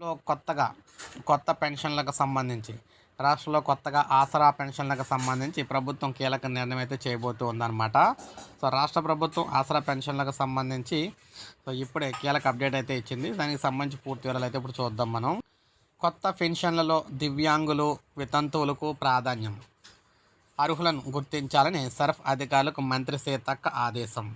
లో కొత్తగా కొత్త పెన్షన్లకు సంబంధించి రాష్ట్రంలో కొత్తగా ఆసరా పెన్షన్లకు సంబంధించి ప్రభుత్వం కీలక నిర్ణయం అయితే చేయబోతూ ఉందన్నమాట. సో రాష్ట్ర ప్రభుత్వం ఆసరా పెన్షన్లకు సంబంధించి సో ఇప్పుడే కీలక అప్డేట్ అయితే ఇచ్చింది. దానికి సంబంధించి పూర్తి వివరాలు అయితే ఇప్పుడు చూద్దాం మనం. కొత్త పెన్షన్లలో దివ్యాంగులు వితంతువులకు ప్రాధాన్యం. అర్హులను గుర్తించాలని సర్ఫ్ అధికారులకు మంత్రి సీతక్క ఆదేశం.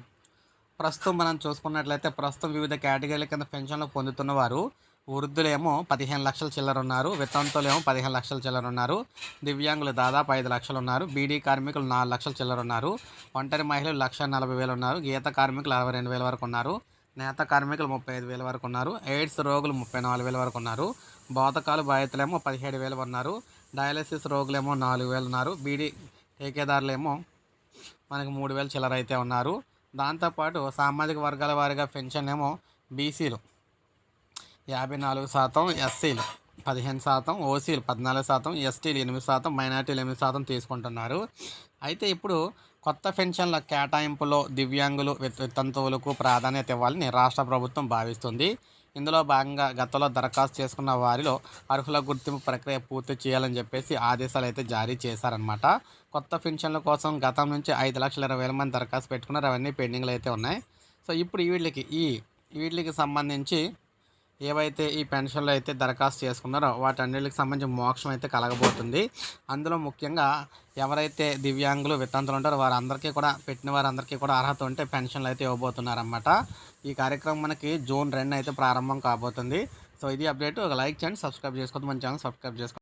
ప్రస్తుతం మనం చూసుకున్నట్లయితే ప్రస్తుతం వివిధ కేటగిరీల కింద పెన్షన్లు పొందుతున్న వారు వృద్ధులేమో పదిహేను లక్షల చిల్లర ఉన్నారు వితంతులేమో పదిహేను లక్షల చిల్లర ఉన్నారు దివ్యాంగులు దాదాపు ఐదు లక్షలు ఉన్నారు బీడీ కార్మికులు నాలుగు లక్షల చిల్లర ఉన్నారు ఒంటరి మహిళలు లక్ష నలభై వేలు ఉన్నారు గీత కార్మికులు అరవై రెండు వేల వరకు ఉన్నారు నేత కార్మికులు ముప్పై ఐదు వేల వరకు ఉన్నారు ఎయిడ్స్ రోగులు ముప్పై నాలుగు వేల వరకు ఉన్నారు బోతకాలు బాధితులేమో పదిహేడు వేలు ఉన్నారు డయాలసిస్ రోగులేమో నాలుగు వేలు ఉన్నారు బీడీ ఏమో మనకి మూడు వేలు చిల్లర అయితే ఉన్నారు. దాంతోపాటు సామాజిక వర్గాల వారిగా పెన్షన్ ఏమో బీసీలు యాభై నాలుగు శాతం ఎస్సీలు పదిహేను శాతం ఓసీలు పద్నాలుగు శాతం ఎస్టీలు ఎనిమిది శాతం మైనార్టీలు ఎనిమిది శాతం తీసుకుంటున్నారు. అయితే ఇప్పుడు కొత్త పెన్షన్ల కేటాయింపులో దివ్యాంగులు విత్- వితంతువులకు ప్రాధాన్యత ఇవ్వాలని రాష్ట్ర ప్రభుత్వం భావిస్తుంది. ఇందులో భాగంగా గతంలో దరఖాస్తు చేసుకున్న వారిలో అర్హుల గుర్తింపు ప్రక్రియ పూర్తి చేయాలని చెప్పేసి ఆదేశాలు అయితే జారీ చేశారనమాట కొత్త పెన్షన్ల కోసం గతం నుంచి ఐదు లక్షల ఇరవై వేల మంది దరఖాస్తు పెట్టుకున్నారు. అవన్నీ పెండింగ్లు అయితే ఉన్నాయి. సో ఇప్పుడు వీళ్ళకి ఈ వీటికి సంబంధించి ఏవైతే ఈ పెన్షన్లు అయితే దరఖాస్తు చేసుకున్నారో వాటన్నిటికి సంబంధించి మోక్షం అయితే కలగబోతుంది. అందులో ముఖ్యంగా ఎవరైతే దివ్యాంగులు వితంతులు ఉంటారో వారందరికీ కూడా పెట్టిన వారందరికీ కూడా అర్హత ఉంటే పెన్షన్లు అయితే ఇవ్వబోతున్నారన్నమాట. ఈ కార్యక్రమం మనకి జూన్ రెండు అయితే ప్రారంభం కాబోతుంది. సో ఇది అప్డేట్. ఒక లైక్ చేయండి సబ్స్క్రైబ్ చేసుకోవద్దు. మన ఛానల్ సబ్స్క్రైబ్ చేసుకోండి.